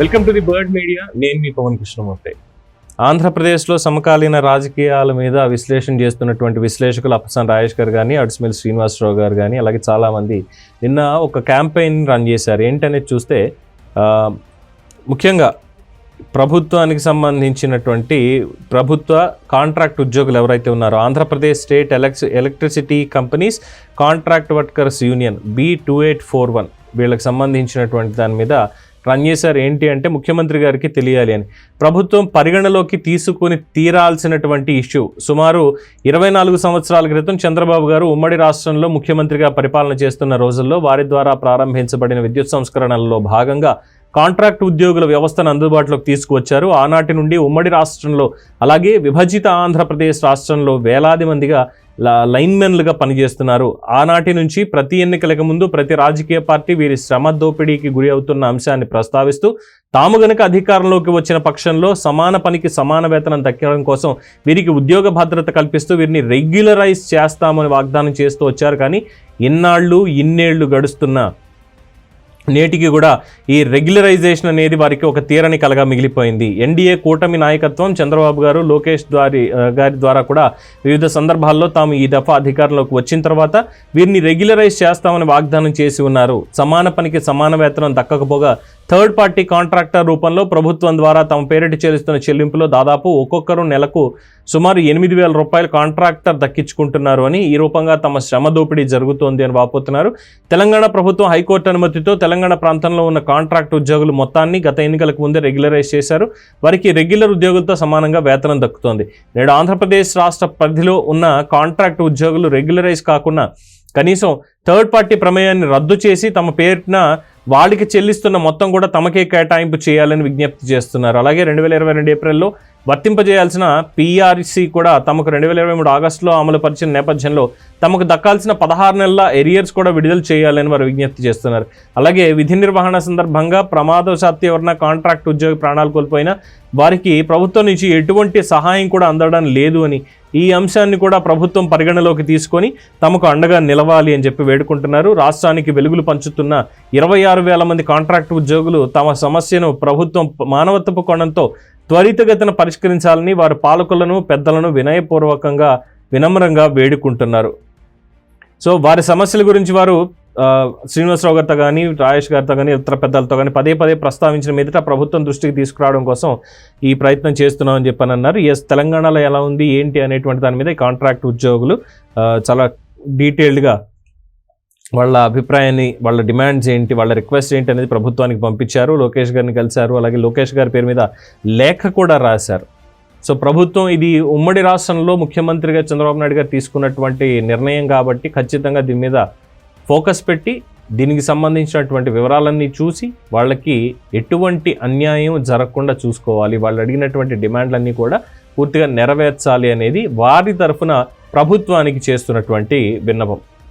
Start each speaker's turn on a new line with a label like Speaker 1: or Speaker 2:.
Speaker 1: Welcome to the bird media నేను మీ పవన్ కృష్ణమూర్తి. ఆంధ్రప్రదేశ్లో సమకాలీన రాజకీయాల మీద విశ్లేషణ చేస్తున్నటువంటి విశ్లేషకులు అప్పసాన్ రాజేష్ గారు కానీ అడ్స్మిల్ శ్రీనివాసరావు గారు కానీ అలాగే చాలామంది నిన్న ఒక క్యాంపెయిన్ రన్ చేశారు. ఏంటనేది చూస్తే ముఖ్యంగా ప్రభుత్వానికి సంబంధించినటువంటి ప్రభుత్వ కాంట్రాక్ట్ ఉద్యోగులు ఎవరైతే ఉన్నారో Andhra Pradesh state Alex electricity companies contract workers union B two eight four one వీళ్ళకి సంబంధించినటువంటి దాని మీద రన్ చేశారు. ఏంటి అంటే ముఖ్యమంత్రి గారికి తెలియాలి అని. ప్రభుత్వం పరిగణలోకి తీసుకుని తీరాల్సినటువంటి ఇష్యూ. సుమారు ఇరవై నాలుగు సంవత్సరాల క్రితం చంద్రబాబు గారు ఉమ్మడి రాష్ట్రంలో ముఖ్యమంత్రిగా పరిపాలన చేస్తున్న రోజుల్లో వారి ద్వారా ప్రారంభించబడిన విద్యుత్ సంస్కరణలలో భాగంగా కాంట్రాక్ట్ ఉద్యోగుల వ్యవస్థను అందుబాటులోకి తీసుకువచ్చారు. ఆనాటి నుండి ఉమ్మడి రాష్ట్రంలో అలాగే విభజిత ఆంధ్రప్రదేశ్ రాష్ట్రంలో వేలాది మందిగా లైన్మెన్లుగా పనిచేస్తున్నారు. ఆనాటి నుంచి ప్రతి ఎన్నికలకు ముందు ప్రతి రాజకీయ పార్టీ వీరి శ్రమ దోపిడీకి గురి అవుతున్న అంశాన్ని ప్రస్తావిస్తూ తాము గనక అధికారంలోకి వచ్చిన పక్షంలో సమాన పనికి సమాన వేతనం దక్కడం కోసం వీరికి ఉద్యోగ భద్రత కల్పిస్తూ వీరిని రెగ్యులరైజ్ చేస్తామని వాగ్దానం చేస్తూ వచ్చారు. కానీ ఇన్నాళ్ళు ఇన్నేళ్ళు గడుస్తున్నా నేటికి కూడా ఈ రెగ్యులరైజేషన్ అనేది వారికి ఒక తీరని కలగా మిగిలిపోయింది. ఎన్డీఏ కూటమి నాయకత్వం చంద్రబాబు గారు లోకేష్ ద్వారి గారి ద్వారా కూడా వివిధ సందర్భాల్లో తాము ఈ దఫా అధికారంలోకి వచ్చిన తర్వాత వీరిని రెగ్యులరైజ్ చేస్తామని వాగ్దానం చేసి ఉన్నారు. సమాన పనికి సమాన వేతనం దక్కకపోగా థర్డ్ పార్టీ కాంట్రాక్టర్ రూపంలో ప్రభుత్వం ద్వారా తమ పేరిట చెల్లిస్తున్న చెల్లింపులో దాదాపు ఒక్కొక్కరు నెలకు సుమారు ఎనిమిది వేల రూపాయలు కాంట్రాక్టర్ దక్కించుకుంటున్నారు అని ఈ రూపంగా తమ శ్రమ దోపిడీ జరుగుతోంది అని వాపోతున్నారు. తెలంగాణ ప్రభుత్వం హైకోర్టు అనుమతితో తెలంగాణ ప్రాంతంలో ఉన్న కాంట్రాక్ట్ ఉద్యోగులు మొత్తాన్ని గత ఎన్నికలకు ముందే రెగ్యులరైజ్ చేశారు. వారికి రెగ్యులర్ ఉద్యోగులతో సమానంగా వేతనం దక్కుతోంది. నేడు ఆంధ్రప్రదేశ్ రాష్ట్ర పరిధిలో ఉన్న కాంట్రాక్ట్ ఉద్యోగులు రెగ్యులరైజ్ కాకుండా కనీసం థర్డ్ పార్టీ ప్రమేయాన్ని రద్దు చేసి తమ పేరున వాళ్ళకి చెల్లిస్తున్న మొత్తం కూడా తమకే కేటాయింపు చేయాలని విజ్ఞప్తి చేస్తున్నారు. అలాగే రెండు వేల ఇరవై రెండు ఏప్రిల్లో వర్తింపజేయాల్సిన పీఆర్సీ కూడా తమకు రెండు వేల ఇరవై మూడు ఆగస్టులో అమలుపరిచిన నేపథ్యంలో తమకు దక్కాల్సిన పదహారు నెలల ఎరియర్స్ కూడా విడుదల చేయాలని వారు విజ్ఞప్తి చేస్తున్నారు. అలాగే విధి నిర్వహణ సందర్భంగా ప్రమాదవశాత్తు ఎవరైనా కాంట్రాక్ట్ ఉద్యోగి ప్రాణాలు కోల్పోయినా వారికి ప్రభుత్వం నుంచి ఎటువంటి సహాయం కూడా అందడం లేదు అని ఈ అంశాన్ని కూడా ప్రభుత్వం పరిగణలోకి తీసుకొని తమకు అండగా నిలవాలి అని చెప్పి వేడుకుంటున్నారు. రాష్ట్రానికి వెలుగులు పంచుతున్న ఇరవై ఆరు వేల మంది కాంట్రాక్ట్ ఉద్యోగులు తమ సమస్యను ప్రభుత్వం మానవత్వపు కోణంతో త్వరితగతిన పరిష్కరించాలని వారు పాలకులను పెద్దలను వినయపూర్వకంగా వినమ్రంగా వేడుకుంటున్నారు. సో వారి సమస్యల గురించి వారు శ్రీనివాసరావు గారితో కానీ రాజేష్ గారితో కానీ ఇతర పెద్దలతో కానీ పదే పదే ప్రస్తావించిన మీదట ప్రభుత్వం దృష్టికి తీసుకురావడం కోసం ఈ ప్రయత్నం చేస్తున్నామని చెప్పని అన్నారు ఎస్ తెలంగాణలో ఎలా ఉంది ఏంటి అనేటువంటి దాని మీద కాంట్రాక్ట్ ఉద్యోగులు చాలా డీటెయిల్డ్గా వాళ్ళ అభిప్రాయాన్ని వాళ్ళ డిమాండ్స్ ఏంటి వాళ్ళ రిక్వెస్ట్ ఏంటి అనేది ప్రభుత్వానికి పంపించారు లోకేష్ గారిని కలిశారు అలాగే లోకేష్ గారి పేరు మీద లేఖ కూడా రాశారు. సో ప్రభుత్వం ఇది ఉమ్మడి రాష్ట్రంలో ముఖ్యమంత్రిగా చంద్రబాబు నాయుడు గారు తీసుకున్నటువంటి నిర్ణయం కాబట్టి ఖచ్చితంగా దీని మీద ఫోకస్ పెట్టి దీనికి సంబంధించినటువంటి వివరాలన్నీ చూసి వాళ్ళకి ఎటువంటి అన్యాయం జరగకుండా చూసుకోవాలి. వాళ్ళు అడిగినటువంటి డిమాండ్లన్నీ కూడా పూర్తిగా నెరవేర్చాలి అనేది వారి తరఫున ప్రభుత్వానికి చేస్తున్నటువంటి విన్నపం.